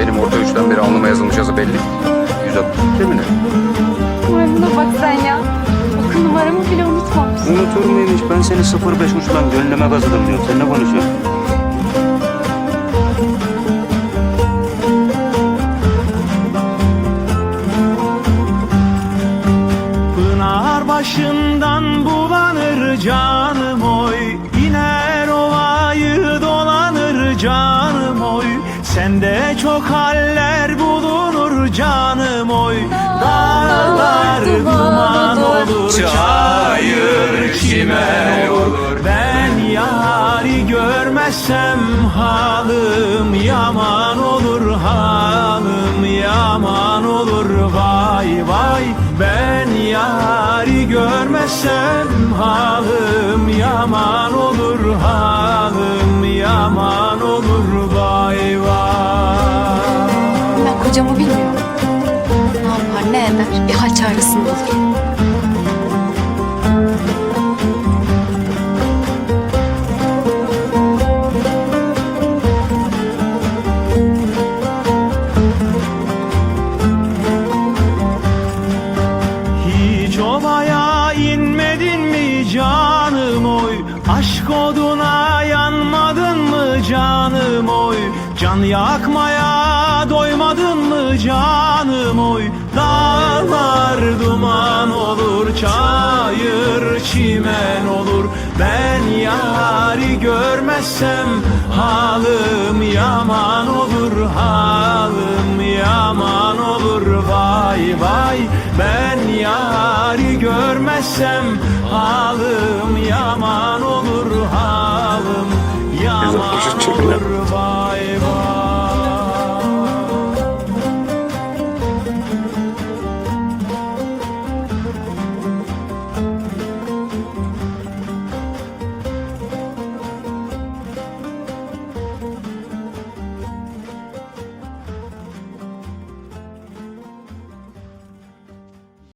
Benim orta üçten beri alnıma yazılmış yazı belli. 160 değil mi ne? Ay buna bak sen ya. Bakın numaramı bile unutmamış. Unutur muyum hiç? Ben seni 05 uçtan gönlüme kazıdım diyorum. Sen ne konuşuyorsun? Pınar başından bulanır canım oy İner ovayı dolanır canım oy Sende çok haller bulunur canım oy. Dağlar duman olur Çayır çimen olur. Ben yari görmezsem halim yaman olur Halim yaman olur. Vay vay Ben yari görmezsem halim yaman olur Halim kocamı bilmiyorum. Ne yapar ne eder bir hal çaresinde olur. Hiç inmedin mi canım oy Aşk oduna canım oy. Can yakmaya doymadın mı canım oy? Dağlar duman olur çayır çimen olur. Ben yari görmezsem halim yaman olur Halim yaman olur. Vay vay Ben yari görmezsem halim yaman olurum